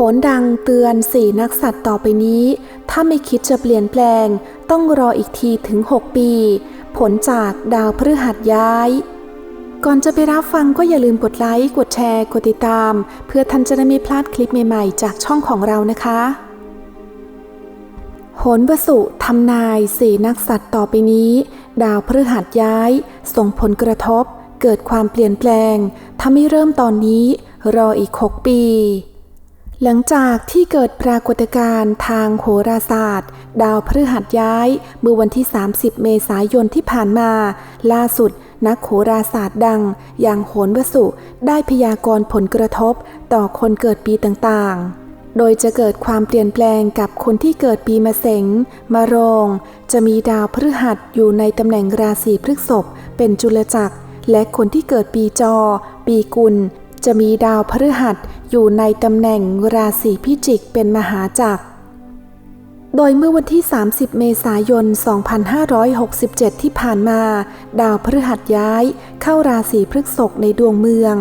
หนดังเตือนสี่นักสัตว์ต่อไปนี้ ถ้าไม่คิดจะเปลี่ยนแปลง ต้องรออีกทีถึง 6 ปี ผลจากดาวพฤหัสย้าย ก่อนจะไปรับฟังก็อย่าลืมกดไลค์ กดแชร์ กดติดตาม เพื่อท่านจะได้ไม่พลาดคลิปใหม่ๆ จากช่องของเรานะคะโหนวสุทำนายสี่นักสัตว์ต่อไปนี้ ดาวพฤหัสย้าย ส่งผลกระทบ เกิดความเปลี่ยนแปลงถ้าไม่เริ่มตอนนี้ รออีก 6 ปี หลังจากที่เกิดปรากฏการณ์ทางโหราศาสตร์ ดาวพฤหัสย้าย เมื่อวันที่ 30 เมษายนที่ผ่านมา ล่าสุด นักโหราศาสตร์ดัง อย่างโหนวสุ ได้พยากรณ์ผลกระทบ ต่อคนเกิดปีต่างๆ โดยจะเกิดความเปลี่ยนแปลงกับคนที่เกิดปีมะเสงมะโรง จะมีดาวพฤหัสอยู่ในตำแหน่งราศีพฤษภเป็นจุลจักรและคนที่เกิดปีจอ ปีกุล จะมีดาวพฤหัสอยู่ในตำแหน่งราศีพิจิกเป็นมหาจักร โดยเมื่อวันที่ 30 เมษายน 2567 ที่ผ่านมา ดาวพฤหัสย้ายเข้าราศีพฤษภในดวงเมือง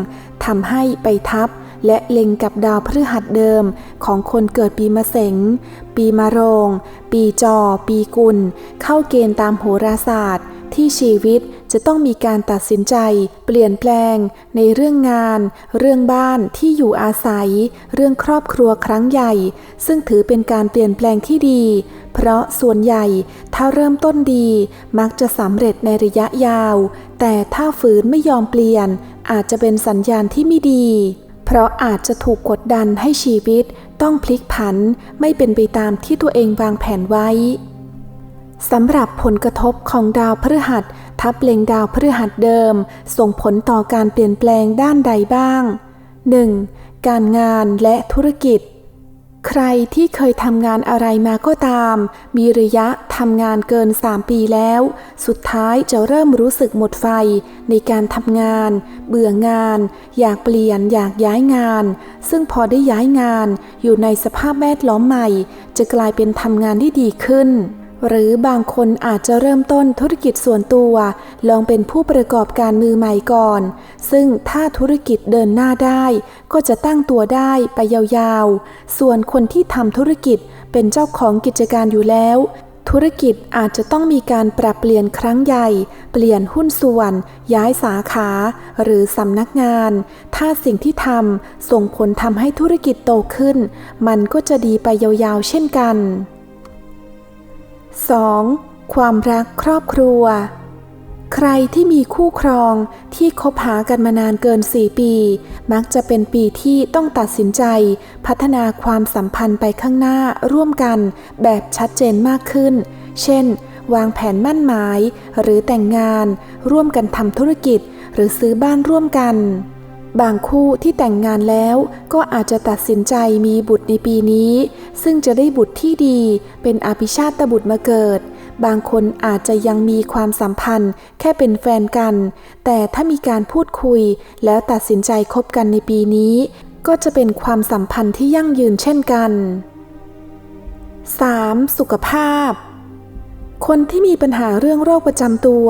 ทำให้ไปทับและเล็งกับดาวพฤหัสเดิมของคนเกิดปีมะเสง ปีมะโรง ปีจอ ปีกุล เข้าเกณฑ์ตามโหราศาสตร์ ที่ชีวิต จะต้องมีการตัดสินใจ เปลี่ยนแปลง ในเรื่องงาน เรื่องบ้านที่อยู่อาศัย เรื่องครอบครัวครั้งใหญ่ ซึ่งถือเป็นการเปลี่ยนแปลงที่ดี เพราะส่วนใหญ่ถ้าเริ่มต้นดี มักจะสำเร็จในระยะยาว แต่ถ้าฝืนไม่ยอมเปลี่ยน อาจจะเป็นสัญญาณที่ไม่ดี เพราะอาจจะถูกกดดันให้ชีวิต ต้องพลิกผันไม่เป็นไปตามที่ตัวเองวางแผนไว้สำหรับผลกระทบของดาวพฤหัส ทับเล็งดาวพฤหัสเดิม ส่งผลต่อการเปลี่ยนแปลงด้านใดบ้าง 1. การงานและธุรกิจ ใครที่เคยทำงานอะไรมาก็ตาม มีระยะทำงานเกิน 3 ปีแล้ว สุดท้ายจะเริ่มรู้สึกหมดไฟในการทำงาน เบื่องาน อยากเปลี่ยนอยากย้ายงาน ซึ่งพอได้ย้ายงาน อยู่ในสภาพแวดล้อมใหม่ จะกลายเป็นทำงานที่ดีขึ้น หรือบางคนอาจจะเริ่มต้นธุรกิจส่วนตัว ลองเป็นผู้ประกอบการมือใหม่ก่อน ซึ่งถ้าธุรกิจเดินหน้าได้ ก็จะตั้งตัวได้ไปยาวๆ ส่วนคนที่ทำธุรกิจเป็นเจ้าของกิจการอยู่แล้ว ธุรกิจอาจจะต้องมีการปรับเปลี่ยนครั้งใหญ่ เปลี่ยนหุ้นส่วน ย้ายสาขา หรือสำนักงาน ถ้าสิ่งที่ทำส่งผลทำให้ธุรกิจโตขึ้น มันก็จะดีไปยาวๆ เช่นกัน 2. ความรักครอบครัว ใครที่มีคู่ครองที่คบหากันมานานเกิน 4 ปี มักจะเป็นปีที่ต้องตัดสินใจ พัฒนาความสัมพันธ์ไปข้างหน้าร่วมกันแบบชัดเจนมากขึ้น เช่น วางแผนมั่นหมาย หรือแต่งงาน ร่วมกันทำธุรกิจ หรือซื้อบ้านร่วมกัน บางคู่ที่แต่งงานแล้วก็อาจจะตัดสินใจมีบุตรในปีนี้ ซึ่งจะได้บุตรที่ดีเป็นอภิชาติบุตรมาเกิด บางคนอาจจะยังมีความสัมพันธ์แค่เป็นแฟนกัน แต่ถ้ามีการพูดคุยแล้วตัดสินใจคบกันในปีนี้ ก็จะเป็นความสัมพันธ์ที่ยั่งยืนเช่นกัน 3. สุขภาพ คนที่มีปัญหาเรื่องโรคประจำตัว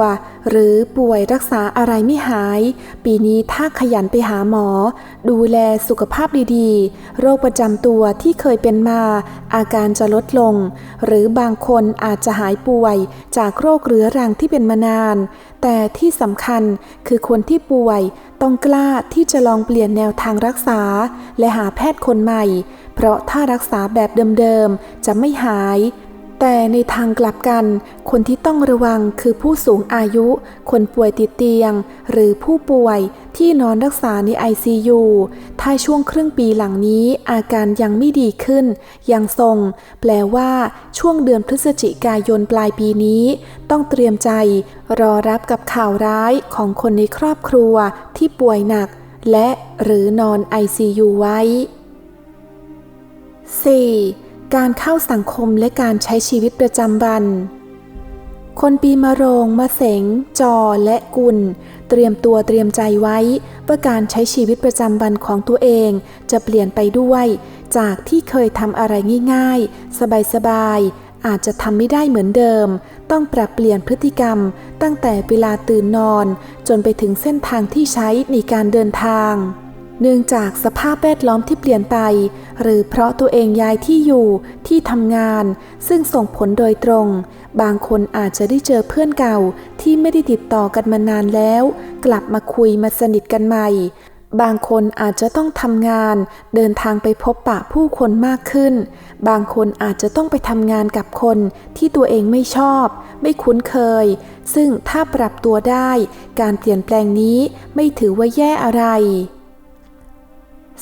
หรือป่วยรักษาอะไรไม่หาย ปีนี้ถ้าขยันไปหาหมอ ดูแลสุขภาพดีๆ โรคประจำตัวที่เคยเป็นมา อาการจะลดลง หรือบางคนอาจจะหายป่วยจากโรคเรื้อรังที่เป็นมานาน แต่ที่สำคัญคือคนที่ป่วยต้องกล้าที่จะลองเปลี่ยนแนวทางรักษา และหาแพทย์คนใหม่ เพราะถ้ารักษาแบบเดิมๆจะไม่หาย แต่ในทางกลับกัน คนที่ต้องระวังคือผู้สูงอายุ คนป่วยติดเตียง หรือผู้ป่วยที่นอนรักษาใน ICU ถ้าช่วงครึ่งปีหลังนี้อาการยังไม่ดีขึ้น ยังทรง แปลว่าช่วงเดือนพฤศจิกายนปลายปีนี้ ต้องเตรียมใจ รอรับกับข่าวร้ายของคนในครอบครัวที่ป่วยหนัก และหรือนอน ICU ไว้ 4. การเข้าสังคมและการใช้ชีวิตประจำวัน คนปีมะโรง มะเสง จอ และกุล เตรียมตัวเตรียมใจไว้ว่าการใช้ชีวิตประจำวันของตัวเอง จะเปลี่ยนไปด้วย จากที่เคยทำอะไรง่ายๆ สบายๆ อาจจะทำไม่ได้เหมือนเดิม ต้องปรับเปลี่ยนพฤติกรรม ตั้งแต่เวลาตื่นนอน จนไปถึงเส้นทางที่ใช้ในการเดินทาง เนื่องจากสภาพแวดล้อมที่เปลี่ยนไป หรือเพราะตัวเองย้ายที่อยู่ที่ทำงาน ซึ่งส่งผลโดยตรง บางคนอาจจะได้เจอเพื่อนเก่าที่ไม่ได้ติดต่อกันมานานแล้ว กลับมาคุยมาสนิทกันใหม่ บางคนอาจจะต้องทำงาน เดินทางไปพบปะผู้คนมากขึ้น บางคนอาจจะต้องไปทำงานกับคนที่ตัวเองไม่ชอบ ไม่คุ้นเคย ซึ่งถ้าปรับตัวได้ การเปลี่ยนแปลงนี้ไม่ถือว่าแย่อะไร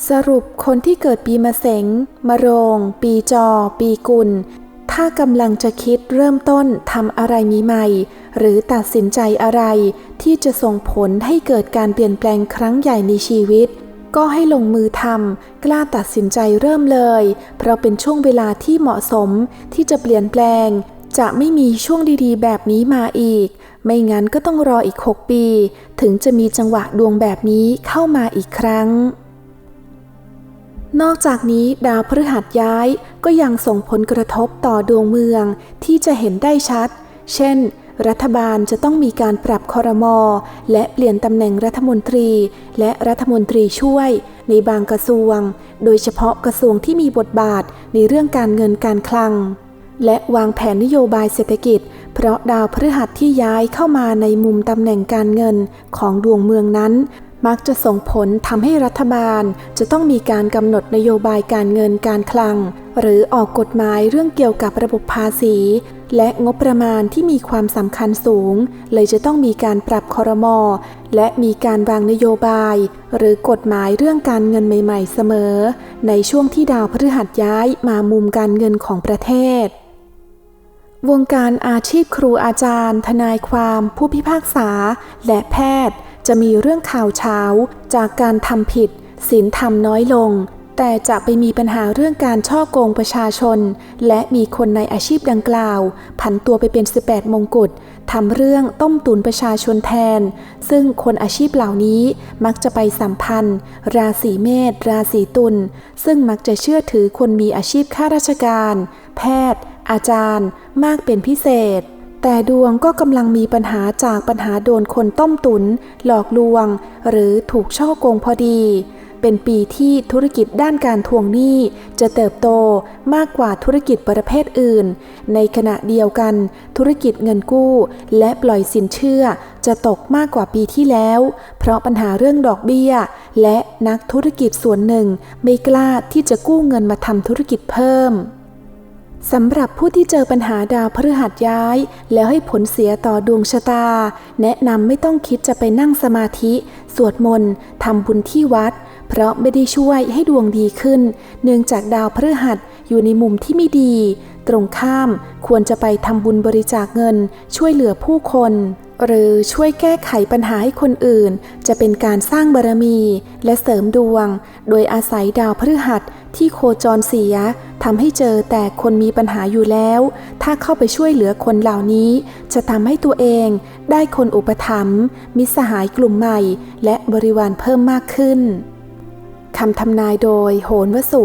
สรุปคนที่เกิดปีมะเสงมะโรง ปีจอ ปีกุล ถ้ากำลังจะคิดเริ่มต้นทำอะไรมีใหม่ หรือตัดสินใจอะไร ที่จะส่งผลให้เกิดการเปลี่ยนแปลงครั้งใหญ่ในชีวิต ก็ให้ลงมือทำกล้าตัดสินใจเริ่มเลย เพราะเป็นช่วงเวลาที่เหมาะสมที่จะเปลี่ยนแปลง จะไม่มีช่วงดีๆ แบบนี้มาอีก ไม่งั้นก็ต้องรออีก 6 ปี ถึงจะมีจังหวะดวงแบบนี้เข้ามาอีกครั้ง นอกจากนี้ดาวพฤหัสย้ายก็ยังส่งผลกระทบต่อดวงเมืองที่จะเห็นได้ชัด เช่น รัฐบาลจะต้องมีการปรับคอรมอและเปลี่ยนตำแหน่งรัฐมนตรี และรัฐมนตรีช่วย ในบางกระทรวง โดยเฉพาะกระทรวงที่มีบทบาทในเรื่องการเงินการคลัง และวางแผนนโยบายเศรษฐกิจ เพราะดาวพฤหัสที่ย้ายเข้ามาในมุมตำแหน่งการเงินของดวงเมืองนั้น มักจะส่งผลทำให้รัฐบาล จะต้องมีการกำหนดนโยบายการเงินการคลัง หรือออกกฎหมายเรื่องเกี่ยวกับระบบภาษี และงบประมาณที่มีความสำคัญสูง เลยจะต้องมีการปรับคอรมอและมีการวางนโยบาย หรือกฎหมายเรื่องการเงินใหม่ ๆ เสมอ ในช่วงที่ดาวพฤหัสย้ายมามุมการเงินของประเทศวงการอาชีพครูอาจารย์ ทนายความ ผู้พิพากษา และแพทย์ จะมีเรื่องข่าวเช้าจากการทำผิดศีลธรรมน้อยลง แต่จะไปมีปัญหาเรื่องการช่อโกงประชาชน และมีคนในอาชีพดังกล่าว ผันตัวไปเป็น 18 มงกุฎทำเรื่องต้มตุนประชาชนแทน ซึ่งคนอาชีพเหล่านี้มักจะไปสัมพันธ์ ราศีเมษราศีตุลซึ่งมักจะเชื่อถือคนมีอาชีพข้าราชการ แพทย์ อาจารย์ มากเป็นพิเศษ แต่ดวงก็กำลังมีปัญหาจากปัญหาโดนคนต้มตุน หลอกลวง หรือถูกช่อโกงพอดี เป็นปีที่ธุรกิจด้านการทวงหนี้จะเติบโตมากกว่าธุรกิจประเภทอื่น ในขณะเดียวกัน ธุรกิจเงินกู้ และปล่อยสินเชื่อจะตกมากกว่าปีที่แล้ว เพราะปัญหาเรื่องดอกเบี้ย และนักธุรกิจส่วนหนึ่งไม่กล้าที่จะกู้เงินมาทำธุรกิจเพิ่ม สำหรับผู้ที่เจอปัญหาดาวพฤหัสย้าย แล้วให้ผลเสียต่อดวงชะตา แนะนำไม่ต้องคิดจะไปนั่งสมาธิ สวดมนต์ทำบุญที่วัด เพราะไม่ได้ช่วยให้ดวงดีขึ้น เนื่องจากดาวพฤหัสอยู่ในมุมที่ไม่ดี ตรงข้ามควรจะไปทำบุญบริจาคเงิน ช่วยเหลือผู้คน หรือช่วยแก้ไขปัญหาให้คนอื่น จะเป็นการสร้างบารมีและเสริมดวง โดยอาศัยดาวพฤหัสที่โคจรเสียทำให้เจอแต่คนมีปัญหาอยู่แล้ว ถ้าเข้าไปช่วยเหลือคนเหล่านี้ จะทำให้ตัวเองได้คนอุปถัมภ์มิสหายกลุ่มใหม่ และบริวารเพิ่มมากขึ้นคำทำนายโดยโหนวสุ